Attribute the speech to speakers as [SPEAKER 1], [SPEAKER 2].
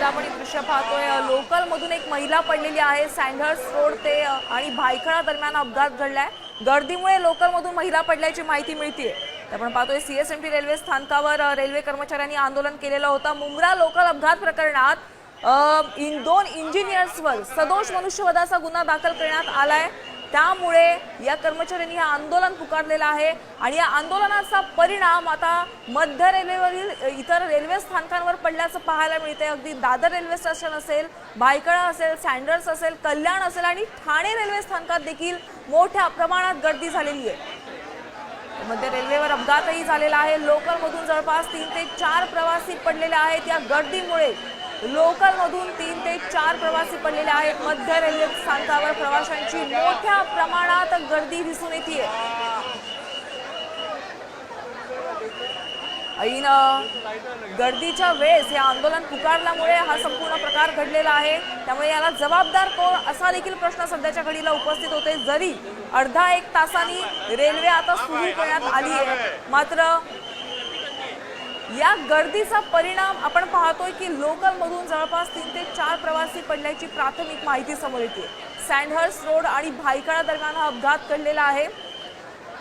[SPEAKER 1] सध्या आपण दृश्य पाहतोय. लोकल मधून एक महिला पडलेली आहे. सँडर्स रोड ते आणि भायखळा दरम्यान अपघात घडलाय. गर्दीमुळे लोकल मधून महिला पडल्याची माहिती मिळतीये. तर आपण पाहतोय सीएसएमटी रेल्वे स्थानकावर रेल्वे कर्मचाऱ्यांनी आंदोलन केलेलं होतं. मुंब्रा लोकल अपघात प्रकरणात इन दोन इंजिनियर्सवर सदोष मनुष्यवधाचा गुन्हा दाखल करण्यात आलाय. त्यामुळे या कर्मचाऱ्यांनी हे आंदोलन पुकारलेलं आहे आणि या आंदोलनाचा परिणाम आता मध्य रेल्वेवरील इतर रेल्वे स्थानकांवर पडल्याचं पाहायला मिळते अगदी दादर रेल्वे स्टेशन असेल भायखळा असेल सँडर्स असेल कल्याण असेल आणि ठाणे रेल्वे स्थानकात देखील मोठ्या प्रमाणात गर्दी झालेली आहे. मध्य रेल्वेवर अपघातही झालेला आहे. लोकलमधून जवळपास तीन ते चार प्रवासी पडलेले आहेत. या गर्दीमुळे लोकलमधून तीन ते चार प्रवासी पडलेले आहेत. मध्य रेल्वे स्थानकावर प्रवाशांची मोठ्या प्रमाणात गर्दी दिसून येते ऐन गर्दीच्या वेळेस हे आंदोलन पुकारल्यामुळे हा संपूर्ण प्रकार घडलेला आहे. त्यामुळे याला जबाबदार कोण असा देखील प्रश्न सध्याच्या घडीला उपस्थित होते जरी अर्धा एक तासांनी रेल्वे आता सुरू करण्यात आली आहे. मात्र या गर्दीचा परिणाम आपण पाहतोय की लोकलमधून जवळपास तीन ते चार प्रवासी पडल्याची प्राथमिक माहिती समोर येते. सँडहर्स रोड आणि भायखळा दरम्यान हा अपघात घडलेला आहे.